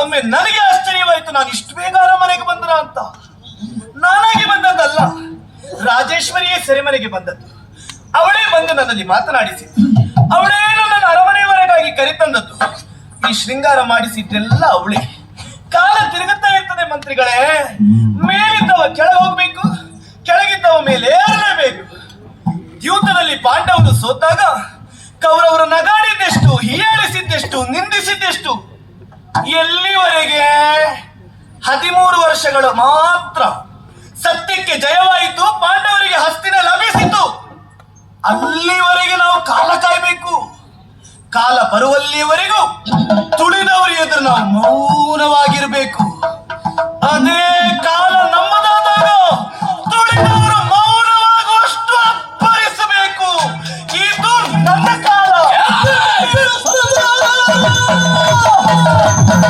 ಒಮ್ಮೆ ನನಗೆ ಆಶ್ಚರ್ಯವಾಯಿತು. ನಾನು ಇಷ್ಟು ಬೇಗ ಅರಮನೆಗೆ ಬಂದ್ರ ಅಂತ. ನಾನಾಗಿ ಬಂದದ್ದಲ್ಲ. ರಾಜೇಶ್ವರಿಯೇ ಸೆರೆಮನೆಗೆ ಬಂದದ್ದು. ಅವಳೇ ಬಂದು ನನ್ನಲ್ಲಿ ಮಾತನಾಡಿಸಿ. ಅವಳೇ ನನ್ನನ್ನು ಅರಮನೆಯವರೆಗಾಗಿ ಕರಿತಂದದ್ದು. ಈ ಶೃಂಗಾರ ಮಾಡಿಸಿದ್ದೆಲ್ಲ ಅವಳೇ. ಕಾಲ ತಿರುಗುತ್ತಾ ಇರ್ತದೆ ಮಂತ್ರಿಗಳೇ. ಮೇಲಿದ್ದವ ಕೆಳಗೆ ಹೋಗ್ಬೇಕು, ಕೆಳಗಿದ್ದವ ಮೇಲೆ ಏರಲೇಬೇಕು. ದ್ಯೂತದಲ್ಲಿ ಪಾಂಡವರು ಸೋತಾಗ ಕೌರವರು ನಗಾಡಿದ್ದೆಷ್ಟು ಹೀಯಾಳಿಸಿದ್ದೆಷ್ಟು, ನಿಂದಿಸಿದ್ದೆಷ್ಟು? ಎಲ್ಲಿವರೆಗೆ? ಹದಿಮೂರು ವರ್ಷಗಳು ಮಾತ್ರ ಸತ್ಯಕ್ಕೆ ಜಯವಾಯಿತು, ಪಾಂಡವರಿಗೆ ಹಸ್ತಿನ ಲಭಿಸಿತು. ಅಲ್ಲಿವರೆಗೆ ನಾವು ಕಾಲ ಕಾಯಬೇಕು. ಕಾಲ ಬರುವಲ್ಲಿವರೆಗೂ ತುಳಿದವರು なんだ?